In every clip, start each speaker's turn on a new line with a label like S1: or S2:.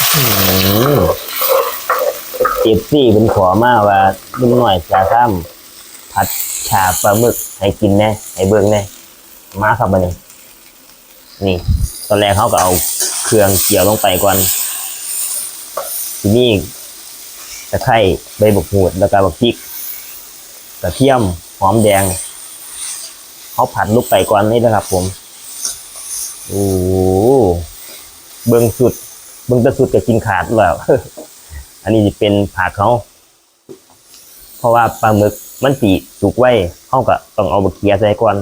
S1: เอฟซี่เป็นขอมาว่าลุงหน่อยจะทำผัดชาปลาหมึกให้กินแน่ให้เบิ่งแน่มาครับบัดนี้นี่ ตอนแรกเขาก็เอาเครื่องเกี่ยวลงไปก่อนทีนี้ตะไคร้ใบบักหูดแล้วก็บักพริกกระเทียมหอมแดงเขาผัดลูกไปก่อนนี่นะครับผมโอ้เบิ้งสุด บิ้งตะสุดก็กินขาดแล้ว อันนี้จะเป็นผักเขา เพราะว่าปลาหมึกมันสีสุกไว้เขาก็ต้องเอาบะเคียใส่ก่อน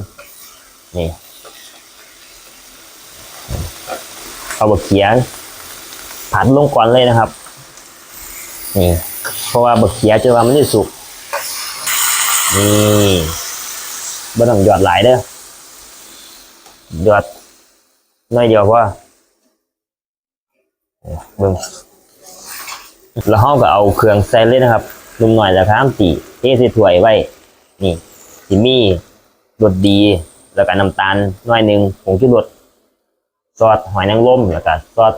S1: นี่ เอาบะเขียผัดลงก่อนเลยนะครับ นี่ เพราะว่าบะเขียจะว่ามันจะสุก นี่บ่ต้องหยอดหลายเด้อหยอดน้อยเดียวพอ เบิ่งแล้วเราก็เอาเครื่องใส่เลยนะครับนุ่มหน่อยแล้วข้ามตีเทใส่ถ้วยไว้ นี่จิมี่รสดี แล้วก็น้ำตาลน้อยหนึ่งผงชูรสซอสหอยนางรมแล้วก็ซอส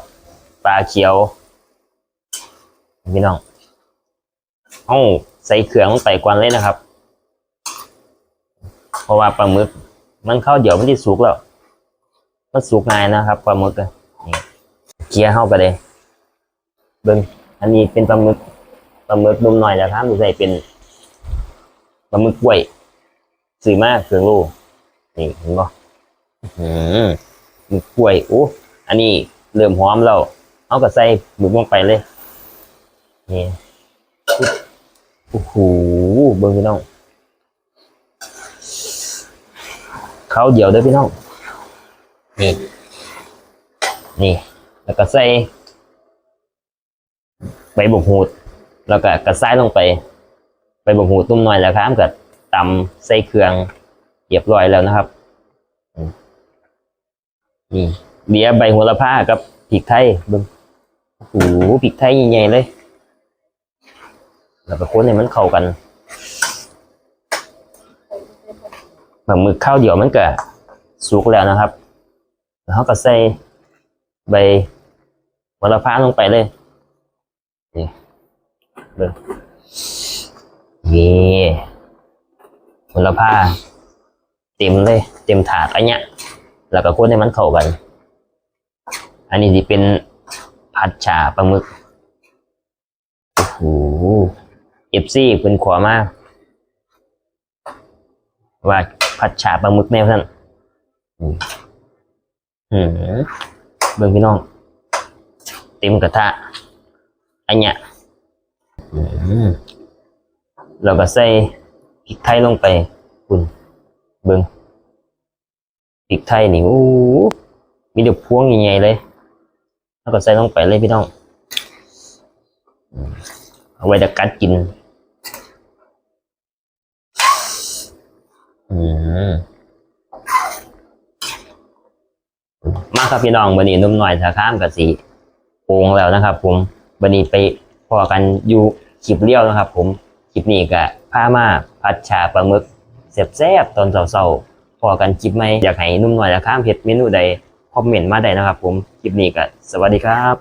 S1: ปลาเขียวพี่น้องเอาใส่เครื่องลงไปก่อนเลยนะครับ เพราะว่าปลาหมึก มันเข้าเดี๋ยวมันจะสุกแล้ว มันสุกง่ายนะครับปลาหมึกอะ เคี่ยวเข้าไปเลยเบิ้งอันนี้เป็นปลาหมึกปลาหมึกนุ่มหน่อยแล้วครับดูใส่เป็นปลาหมึกกล้วยสื่อมากเครื่องรูนี่เห็นปะอืมหมึกกล้วยโอ้อันนี้เริ่มหอมแล้วเอาก็ใส่หมึกลงไปเลยนี่โอ้โหเบิ่งพี่น้องเขาเดียวเด้อพี่น้องนี่นี่ แล้วก็ใส่ใบบกหูด แล้วก็กระซ้ายลงไปใบบกหูดตุ้มหน่อยแล้วครับกับตำใส่เครื่องเรียบร้อยแล้วนะครับนี่เดียวใบโหระพากับพริกไทยบิ่งโอ้โหพริกไทยใหญ่ๆเลย แล้วก็คนให้มันเข้ากันบะหมึกข้าวเดียวมันก็สุกแล้วนะครับแล้วก็ใส่ใบ โหระพาลงไปเลย นี่เบิ่งนี่โหระพาเต็มเลย เต็มถาดอันเนี้ยแล้วก็คนให้มันเข้ากัน อันนี้จะเป็นผัดฉาปลาหมึก โอ้โหเอฟซีเป็นขวามาก ว่าผัดฉาปลาหมึกแนวท่านอืมอืมเบิ่งพี่น้อง เต็มกระทะอันเนี้ยอืมเราก็ใส่พริกไทยลงไปคุณเบิ่งพริกไทยนี่โอ้โหมีเด็กพวงใหญ่ๆเลยแล้วก็ใส่ลงไปเลยพี่น้องอืมเอาไว้จะกัดกิน อืมมาครับพี่น้องบันนี้นุ่มหน่อยสาข้ามกับสีโปงแล้วนะครับ ผมบันนี้ไปพอกันอยู่คลิปเลี้ยวนะครับ ผมคลิปนี้ก็ผ้ามาผัดชาปลาหมึกแซ่บๆตอนเช้าๆพอกันคลิปไหมอยากให้นุ่มหน่อยละข้ามเผ็ดเมนูใดคอมเมนต์มาได้นะครับ ผมคลิปนี้ก็สวัสดีครับ